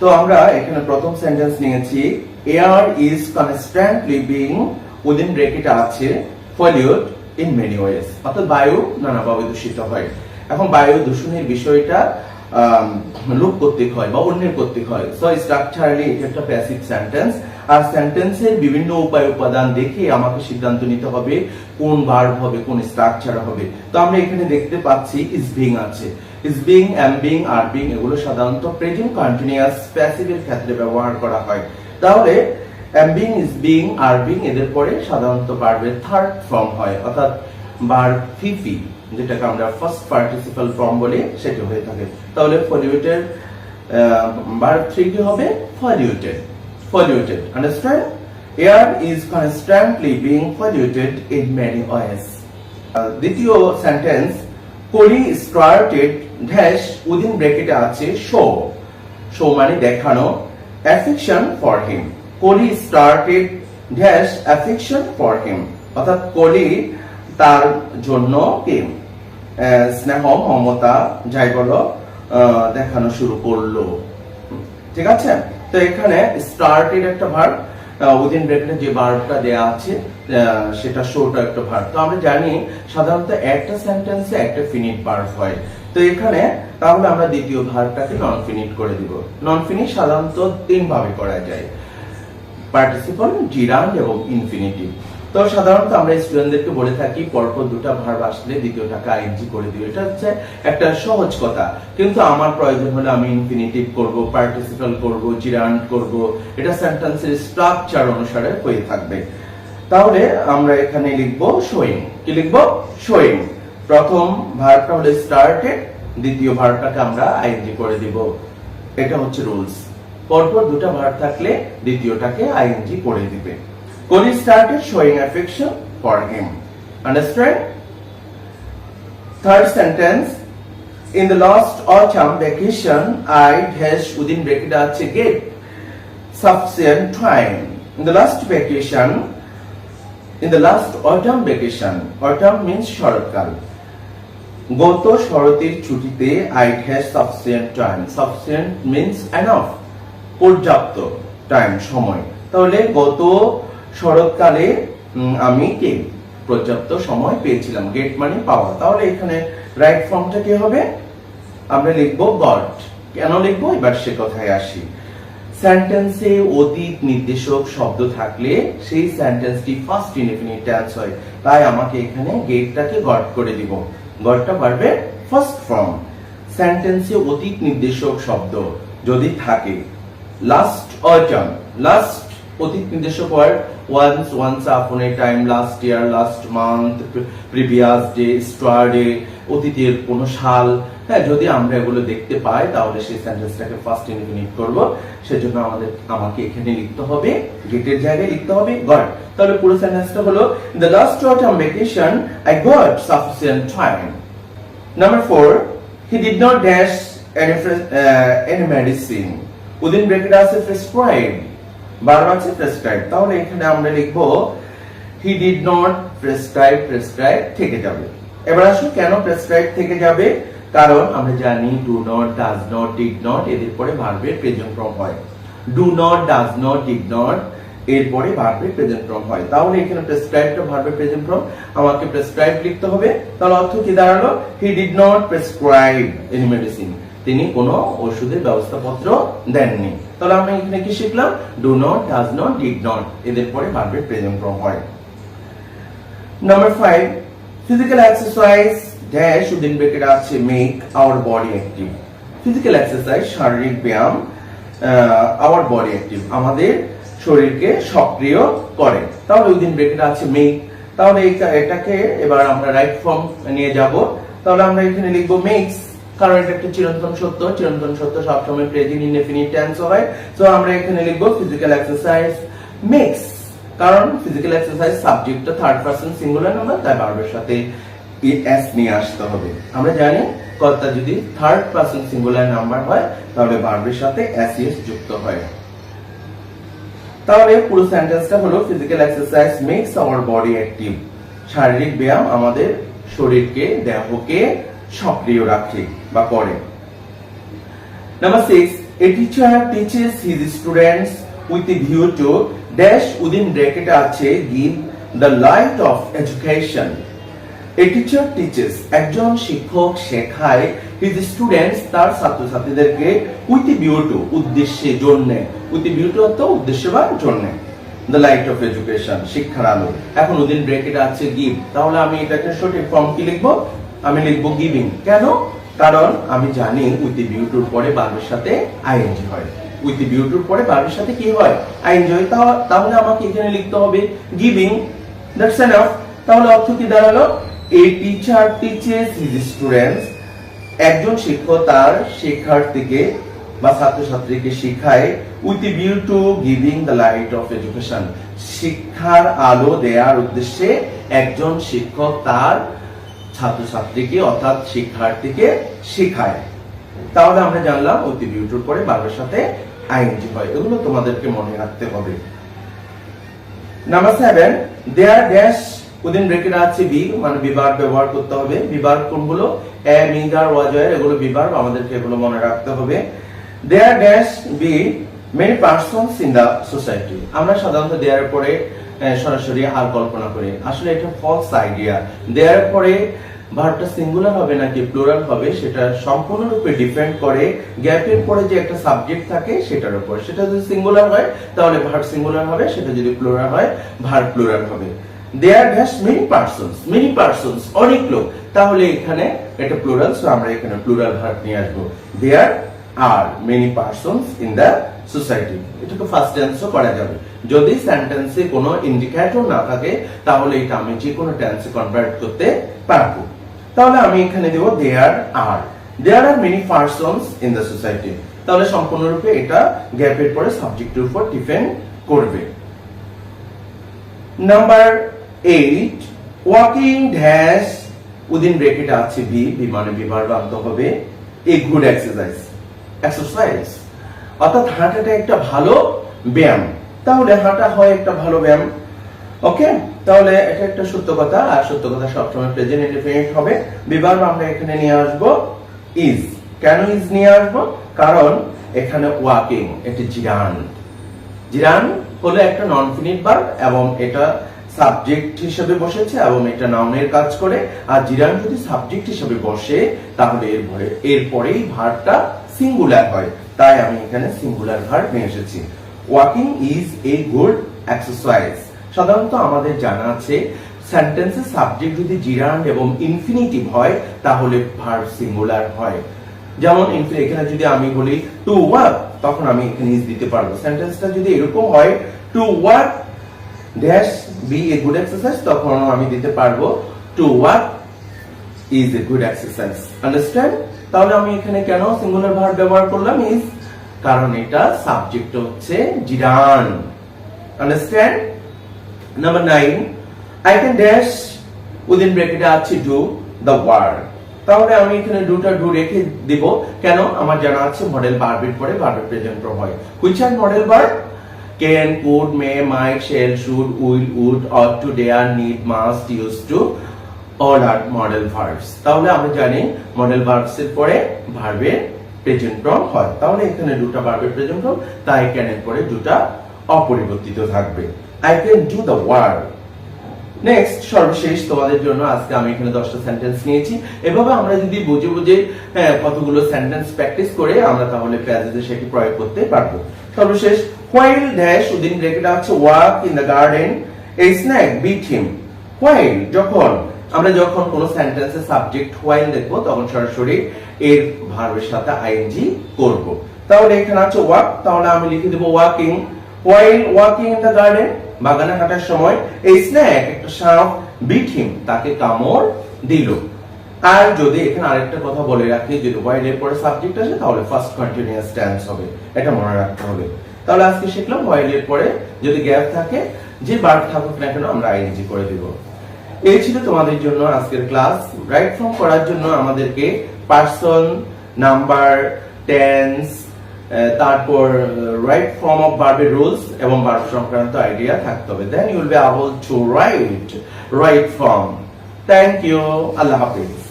তো আমরা এখানে প্রথম সেন্টেন্স নিয়েছি air is constantly being within bracket আছে ফলিউড ইন মেনি ওয়েজ অর্থাৎ বায়ু নানাভাবে দূষিত হয়। এখন বায়ু দূষণের বিষয়টা লোক কর্তৃক হয় বা অন্যের কর্তৃক হয়। সো স্ট্রাকচারালি এটা একটা প্যাসিভ সেন্টেন্স আর সেন্টেন্সের বিভিন্ন উপায় উপাদান দেখে আমাকে সিদ্ধান্ত নিতে হবে কোন ভার্ব হবে, কোন স্ট্রাকচার হবে। তো আমরা এখানে দেখতে পাচ্ছি ইজ বিং আছে। Is being am being are being এগুলো সাধারণত প্রেজেন্ট কন্টিনিউয়াস প্যাসিভের ক্ষেত্রে ব্যবহার করা হয় তাহলে am being is being are being এদের পরে সাধারণত ভার্বের থার্ড ফর্ম হয় অর্থাৎ ভার্ব ফিফি যেটাকে আমরা ফার্স্ট পার্টিসিপাল ফর্ম বলি সেটা হয়ে থাকে তাহলে ফলিউটের ভার্ব থ্রি কি হবে polluted. Understand? Air is constantly being polluted in many ways. Uh, দ্বিতীয় sentence Koli started dash within ব্রেকেটে আছে শো। শো মানে দেখানো affection for him Koli started dash affection for him অর্থাৎ কলি তার জন্য কি? স্নেহ, মমতা, যাই বলো দেখানো শুরু করল। ঠিক আছে? তো এখানে স্টার্টেড একটা ভার্ব উইদিন ব্রেকেটে যে ভার্বটা দেয়া আছে সেটা শোটা একটা ভার্ব তো আমরা জানি সাধারণত একটা সেন্টেন্সে একটা ফিনিট ভার্ব হয়। তো এখানে তাহলে আমরা দ্বিতীয় ভার্বটাকে নন ফিনিট করে দিব। নন ফিনিট সাধারণত তিন ভাবে করা যায়। পার্টিসিপল জিরান এবং ইনফিনিটিভ তো সাধারণত আমরা স্টুডেন্টদেরকে বলে থাকি, পরপর দুটো ভার্ব আসলে দ্বিতীয়টাকে আইএনজি করে দিও। এটা হচ্ছে একটা সহজ কথা। কিন্তু আমার প্রয়োজন হলে আমি ইনফিনিটিভ করব পার্টিসিপল করব জিরান্ড করব। এটা সেন্টেন্সের স্ট্রাকচার অনুসারে হয়ে থাকবে। তাহলে আমরা এখানে লিখব শোয়িং কি লিখব? শোয়িং প্রথম ভার্বটা হলো স্টার্টেড দ্বিতীয় ভার্বটাকে আমরা আইএনজি করে দিব। এটা হচ্ছে রুলস পরপর দুটো ভার্ব থাকলে দ্বিতীয়টাকে আইএনজি করে দিবে। Cody started showing affection for him. Understand? Third sentence. In the last autumn vacation, I dash within bracket আছে get sufficient time. In the last vacation, in the last autumn vacation, autumn means শরৎকাল গত শরতের ছুটিতে I has sufficient time sufficient means enough পর্যাপ্ত time সময় তাহলে গত শরৎকালে আমি কি? পর্যাপ্ত সময় পেয়েছিলাম। গেট মানে পাওয়া। তাহলে এখানে রাইট ফর্মটা কি হবে? আমরা লিখব গট। কেন লিখব? এবার সে কথায় আসি। সেন্টেন্সে অতীত নির্দেশক শব্দ থাকলে সেই সেন্টেন্সটি ফার্স্ট ইনডিফিনিট টেন্স হয়। তাই আমাকে এখানে গেটটাকে গট করে দিব। গটটা পারবে ফার্স্ট ফর্ম সেন্টেন্সে অতীত নির্দেশক শব্দ যদি থাকে লাস্ট অটম লাস্ট অতীত নির্দেশক word once once upon a time last year last month previous day yesterday অতীতের কোন সাল। হ্যাঁ যদি আমরা এগুলো দেখতে পাই তাহলে সেই সেন্টেন্সটাকে ফার্স্ট ইনডিফিনিট করব। সেজন্য আমাদের আমাকে এখানে লিখতে হবে গেটের জায়গায় লিখতে হবে। গট তাহলে পুরো সেন্টেন্সটা হলো the last autumn vacation I got sufficient time number four, he did not dash any medicine. Within bracket আছে prescribed. বারবার আছে prescribed. তাহলে এখানে আমরা লিখব, he did not prescribe prescribe, থেকে যাবে। এবার আসুন, কেন prescribe থেকে যাবে? কারণ আমরা জানি, do not, does not, did not, এদের পরে ভার্বের প্রেজেন্ট ফর্ম হয়। Do not, does not, did not এরপরে ভার্বের প্রেজেন্ট ফর্ম হয়। তাহলে এখানে প্রেসক্রাইবটা ভার্বের প্রেজেন্ট ফর্ম আমাকে প্রেসক্রাইব লিখতে হবে। তাহলে অর্থ কি দাঁড়াল? He did not prescribe any medicine তিনি কোনো ওষুধের ব্যবস্থাপত্র দেননি। তাহলে আমরা এখানে কি শিখলাম? Do not does not did not এদের পরে ভার্বের প্রেজেন্ট ফর্ম হয়। নাম্বার ফিজিক্যাল এক্সারসাইজ ড্যাশ আছে make body active physical exercise শারীরিক ব্যায়াম আওয়ার বডি অ্যাক্টিভ আমাদের শরীরকে সক্রিয় করে। তাহলে উদিন ব্রেকেট আছে মেক তাহলে এটাকে এবার আমরা রাইট ফর্ম নিয়ে যাব। তাহলে আমরা এখানে লিখব মেক্স কারণ এটা একটা চিরন্তন সত্য চিরন্তন সত্য সবসময় প্রেজেন্ট ইনডেফিনিট টেন্স হয়। তো আমরা এখানে লিখব ফিজিক্যাল এক্সারসাইজ মেক্স কারণ ফিজিক্যাল এক্সারসাইজ সাবজেক্টটা থার্ড পারসন সিঙ্গুলার নাম্বার তাই ভার্বের সাথে এস নিয়ে আসতে হবে। আমরা জানি কর্তা যদি থার্ড পারসন সিঙ্গুলার নাম্বার হয়, তাহলে ভার্বের সাথে এস এস যুক্ত হয়। তাহলে পুরো সেন্টেন্সটা হলো physical exercise makes our body active শারীরিক ব্যায়াম আমাদের শরীরকে, দেহকে সক্রিয় রাখে বা করে। Number six a teacher teaches his students with view to dash within bracket আছে give the light of education a teacher teaches একজন শিক্ষক শেখায় হিজ স্টুডেন্টস তার ছাত্রছাত্রীদেরকে উইথ ভিউ টু উদ্দেশ্যে, জন্য। উইথ ভিউ টু অর্থ উদ্দেশ্য বা জন্য। দ্য লাইট অফ এডুকেশন শিক্ষার আলো। এখন উদিন ব্র্যাকেট আছে গিভ তাহলে আমি এটাকে সঠিক ফর্ম কি লিখব? আমি লিখব গিভিং কেন? কারণ আমি জানি উইথ বিউটুর পরে বার্বের সাথে আইএনজি হয়। উইথ বিউটুর পরে বার্বের সাথে কি হয়? আইএনজি হয়। তাহলে আমাকে এখানে লিখতে হবে গিভিং দ্যাটস এনাফ তাহলে অর্থ কি দাঁড়াল? A teacher teaches his students একজন শিক্ষক তার শিক্ষার্থীকে বা ছাত্রছাত্রীকে শিখায় with view to giving the light of education শিক্ষার আলো দেওয়ার উদ্দেশ্যে একজন শিক্ষক তার ছাত্রছাত্রীকে অর্থাৎ শিক্ষার্থীকে শেখায়। তাহলে আমরা জানলাম অতি বিউটির পরে বারবার সাথে আইনজি হয়। এগুলো তোমাদেরকে মনে রাখতে হবে। নাম্বার সেভেন দেয়ার ড্যাশ মানে ব্যবহার করতে হবে। কোনগুলো? এ এগুলো আমাদেরকে এগুলো মনে রাখতে হবে। There be society. আমরা সাধারণত দেয়ার পরে সরাসরি আর কল্পনা করি আসলে এটা ফলস আইডিয়া দেয়ার পরে ভার্বটা সিঙ্গুলার হবে নাকি প্লুরাল হবে, সেটা সম্পূর্ণরূপে ডিপেন্ড করে। গ্যাপের পরে যে একটা সাবজেক্ট থাকে, সেটার উপর। সেটা যদি সিঙ্গুলার হয়, তাহলে ভার্ব সিঙ্গুলার হবে, সেটা যদি প্লুরাল হয় ভার্ব প্লুরাল হবে। There has many persons many persons অনেক লোক। তাহলে এখানে এটা প্লুরাল সো আমরা এখানে প্লুরাল ভার্ব নিয়ে আসব। There are many persons in the society এটাকে ফার্স্ট টেন্সও করা যাবে। যদি সেন্টেন্সে কোনো ইন্ডিকেটর না থাকে, তাহলে এটা আমি যে কোনো টেন্সে কনভার্ট করতে পারব। তাহলে আমি এখানে দেব there are there are many persons in the society তাহলে সম্পূর্ণরূপে এটা গ্যাপের পরে সাবজেক্টের উপর ডিপেন্ড করবে। Number eight walking dash within bracket আছে বি বি মানে বিভার হবে। এ গুড এক্সারসাইজ এক্সারসাইজ অর্থাৎ হাঁটাটা একটা ভালো ব্যায়াম। তাহলে হাঁটা হয় একটা ভালো ব্যায়াম। ওকে তাহলে এটা একটা সত্য কথা। আর সত্য কথা সবসময় প্রেজেন্ট ইনডিফিনিট হবে। বিভার আমরা এখানে নিয়ে আসব ইজ কেন ইজ নিয়ে আসব? কারণ এখানে ওয়াকিং এটি জিরান। জিরান হলো একটা নন ফিনিট ভার্ব এবং এটা সাবজেক্ট হিসেবে বসেছে এবং এটা নাউনের কাজ করে। আর জিরান যদি সাবজেক্ট হিসেবে বসে, তাহলে এর পরে এরপরেই ভার্বটা সিঙ্গুলার হয়। তাই আমি এখানে সিঙ্গুলার ভার্ব নিয়ে এসেছি। Walking is a good exercise সাধারণত আমাদের জানা আছে সেন্টেন্সের সাবজেক্ট যদি জিরান এবং ইনফিনিটিভ হয়, তাহলে ভার্ব সিঙ্গুলার হয়। যেমন এখানে যদি আমি বলি টু ওয়ার্ক তখন আমি এখানে ইজ দিতে পারব। সেন্টেন্সটা যদি এরকম হয় to work dash be a good exercise তখন আমি দিতে পারব। To work is a good exercise understand তাহলে আমি এখানে কেন সিঙ্গুলার ভার্ব ব্যবহার করলাম? ইজ কারণ এটা সাবজেক্ট হচ্ছে gerund. Understand number nine I can dash within ব্রেকেটে আছে ডু দ্য ওয়ার্ক তাহলে আমি এখানে ডুটা ডু রেখে দিব। কেন? আমার জানা আছে মডেল বার্বের পরে বার্বের প্রেজেন্ট হয় which are modal verb can could may might shall should will would ought to dare need must used to all are modal verbs তাহলে আমরা জানি মডেল ভার্বস এর পরে ভার্বের প্রেজেন্ট ফর্ম হয়। তাহলে এখানে দুটো ভার্বের প্রেজেন্ট ফর্ম তাই ক্যান এর পরে দুটা অপরিবর্তিত থাকবে। I can do the work next সর্বশেষ তোমাদের জন্য আজকে আমি এখানে দশটা সেন্টেন্স নিয়েছি। এভাবে আমরা যদি বুঝে বুঝে হ্যাঁ, কতগুলো সেন্টেন্স প্র্যাকটিস করে আমরা তাহলে প্যাজেজে সেটি প্রয়োগ করতে পারব। সর্বশেষ হোয়াইল ড্যাশ উদিন ব্রেকেটা হচ্ছে ওয়াক ইন দ্য গার্ডেন এই স্ন্যাক বিট হিম হোয়াইল যখন আমরা যখন কোন সেন্টেন্সের সাবজেক্ট হোয়াইল দেখব, তখন সরাসরি এর ভার্বের সাথে আইএনজি করব। তাহলে এখানে আছে ওয়াক তাহলে আমি লিখে দেবো walking while walking in the garden বাগানে হাঁটার সময় এই স্ন্যাক একটা সাপ বিট হিম তাকে কামড় দিল। আর যদি এখানে আরেকটা কথা বলে রাখি, যদি হোয়াইল এর পরে সাবজেক্ট আসে, তাহলে ফার্স্ট কন্টিনিউয়াস টেন্স হবে। এটা মনে রাখতে হবে। তাহলে আজকে শিখলাম হোয়াইল এর পরে যদি গ্যাপ থাকে, যে ভার্ব থাকুক না কেন, আমরা আইএনজি করে দেব। এই ছিল তোমাদের জন্য আজকের ক্লাস। রাইট ফর্ম করার জন্য আমাদেরকে পার্সন নাম্বার টেন্স তারপর রাইট ফর্ম অফ ভার্বের রুলস এবং ভার্ব সংক্রান্ত আইডিয়া থাকতে হবে। Then you'll be able to write right form thank you Allah Hafiz.